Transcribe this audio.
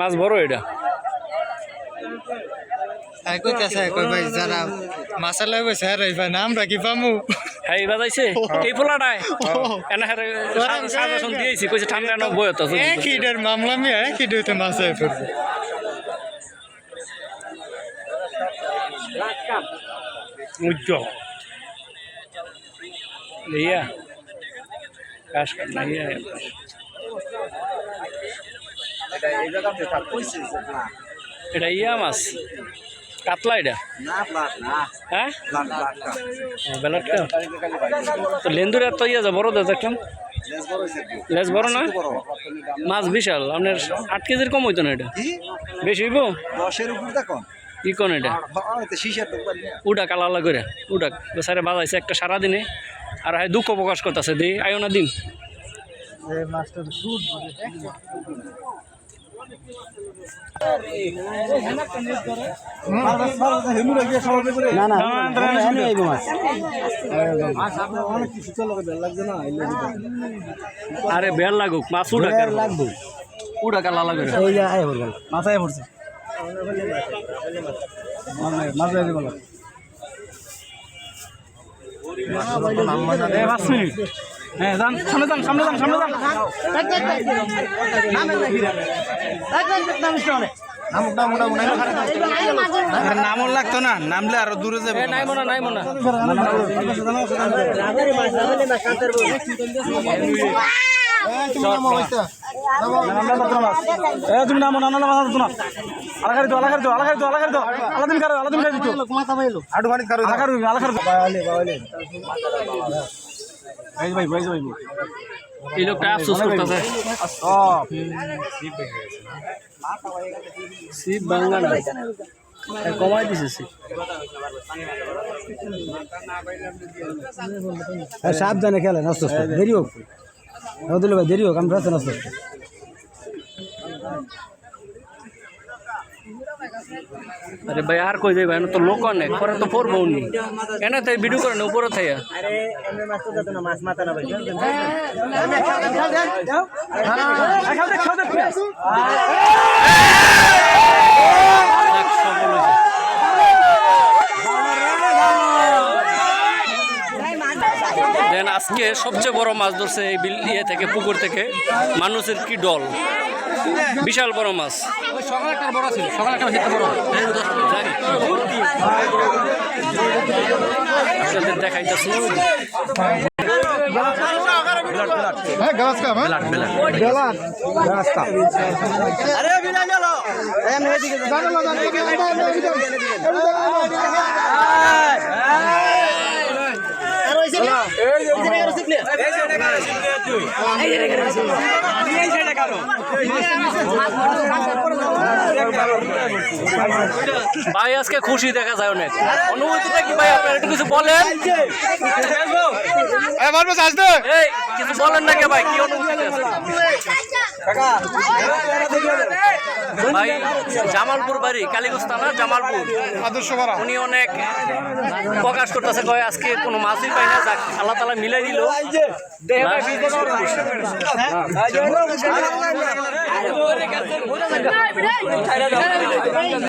মাছ বড় এটা? হ্যাঁ কইতাছে কই ভাই যারা মাসালা বসে আর ভাই নাম রাখি পামু? হ্যাঁ এই বাজাইছে? এই পোলাটায় এনে হারে সাজেশন দিয়েছি কইছে ঠান্ডা না বয়ত এক হিডের মামলা মি এক হিডেতে উজ্জ্বল। এটা এই জায়গাতে ইয়া মাছ? কাতলা এটা? না প্লাট না। হ্যাঁ? বেলাটকা তো লেন্দুর এত ইয়া যা বড় দা দেখলাম লেস বড় লেজ বড় না? মাছ বিশাল। আপনার আট কেজির কম হইতো না এটা? বেশি হইব? দশের উপর দেখো কি কোন এটা? উডাক আলাদা করে। উডাক বেসারে বাজাইছে একটা সারাদিনে। আর হয় দুঃখ প্রকাশ করতেছে। দি আয়ো না দিন। না না মাছ আরে বের লাগুক মাছ আর লাগবে। যে আয় পড়বে মাথায় পড়ছে। মাছ আইব পাঁচ মিনিট। হ্যাঁ যান সামনে যান সামনে যান সামনে যান। নামও লাগতো না নামলে আরও দূরে যাবে। এ, নাই মনে নাই মনে এ তুমি নামো না না মাথা না। আলাকারি তো আলাকারি তো আলাকারি তো আলাকারি তো আলাদিন কারও আলাদিন ভাই ভাই ভাই ভাই। এই লোকটা আফসোস করতেছে। বাংলা না? কমাই দিছে শিব। সাবধানে খেলেন আস্তে আস্তে। দেরি হোক। দিল ভাই দেরি হোক আমরা আছেন আস্তে। আরে ভাই আর কই যাই ভাই তো লোক অনেক পরে তো পড়ব উনি এনে তাই ভিডিও উপরে থাইয়া যাক, সফল হয়েছে। দেন আজকে সবচেয়ে বড় মাছ ধরছে এই বিল ইয়ে থেকে পুকুর থেকে মানুষের কি দল বিশাল বড় মাছ। সকাল একটা বড় ছিল বড় আপনাদের দেখাইতেছি ভাই আজকে খুশি দেখা যায় অনেক। অনুভূতি কি ভাই আপনার একটু কিছু বলেন? কিছু বলেন না কে ভাই কি অনুভূতি? ভাই জামালপুর বাড়ি কালীগঞ্জ থানা জামালপুর। উনি অনেক প্রকাশ করতেছে কয় আজকে কোনো মাছই পাই না যাক আল্লাহ তালা মিলাই দিল।